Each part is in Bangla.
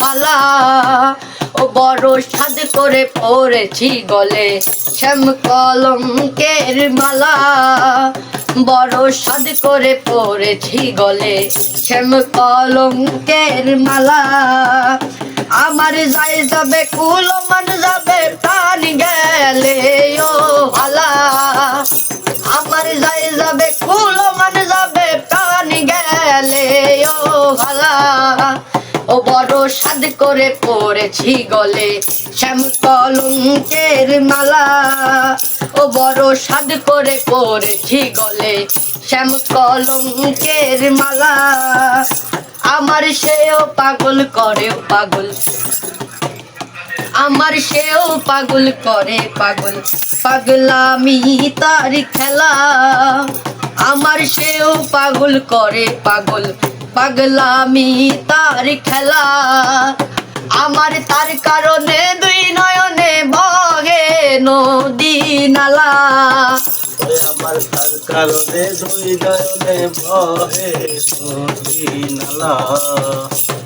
ভালা ও বড় সাদ করে পড়েছি গলে শ্যাম কলঙ্কের মালা। বড় সাদ করে পড়েছি গলে শ্যাম কলঙ্কের মালা। আমার যাই যাবে কুল মান যাবে, প্রাণ গেলে ও ভালা আমার যাই যাবে কুল মান যাবে, প্রাণ গেলে ও ভালা ও বড় সাদ করে পড়েছি গলে। শ্যাম কলঙ্কের মালা, ও বড় সাদ করে পড়েছি গলে। শ্যাম কলঙ্কের মালা, আমার সেও পাগল করে পাগল। আমার সেও পাগল করে পাগল। পাগলামি তার খেলা, আমার সেও পাগল করে পাগল। পাগলামি তার খেলা কারণে দুই নয়নে বহে নদী নালা। আমার তার কারণে দুই নয়নে বহে নদী নালা।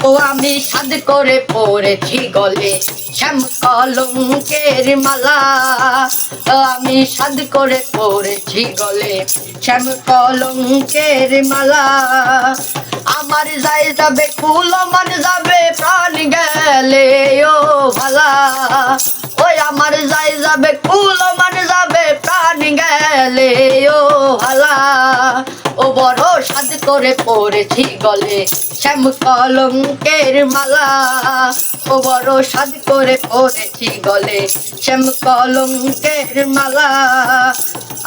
ও আমি সাদ করে পড়েছি গলে। শ্যাম মালা আমি সাদ করে পড়েছি গলে। শ্যাম মালা আমার যাই যাবে কুল আমার যাবে, প্রাণ গেলে ও ভালা। ওই আমার যাই যাবে কুল আমার যাবে, প্রাণ গেলে ও ভালা। ও বড় সাদ করে পড়েছি গলে শ্যাম কলঙ্কের মালা। ও বড় সাদ করে পড়েছি গলে শ্যাম কলঙ্কের মালা।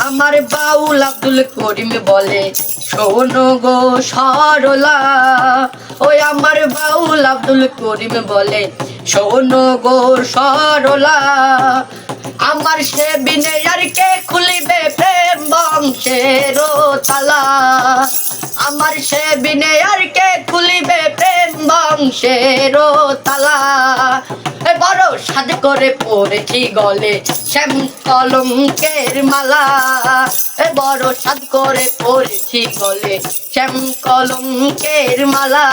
আমার বাউল আব্দুল করিম বলে, শোনো গো সরলা। ওই আমার বাউল আব্দুল করিম বলে, শোনো গো সরলা। আমার সে বিনে আর কে খুলিবে প্রেম বংশের তালা। আমার সে বিনে আর কে খুলিবে প্রেম বংশের তালা? বড় সাদ করে পড়েছি গলে শ্যাম কলঙ্কের মালা। এ বড় সাদ করে পড়েছি গলে শ্যাম কলঙ্কের মালা।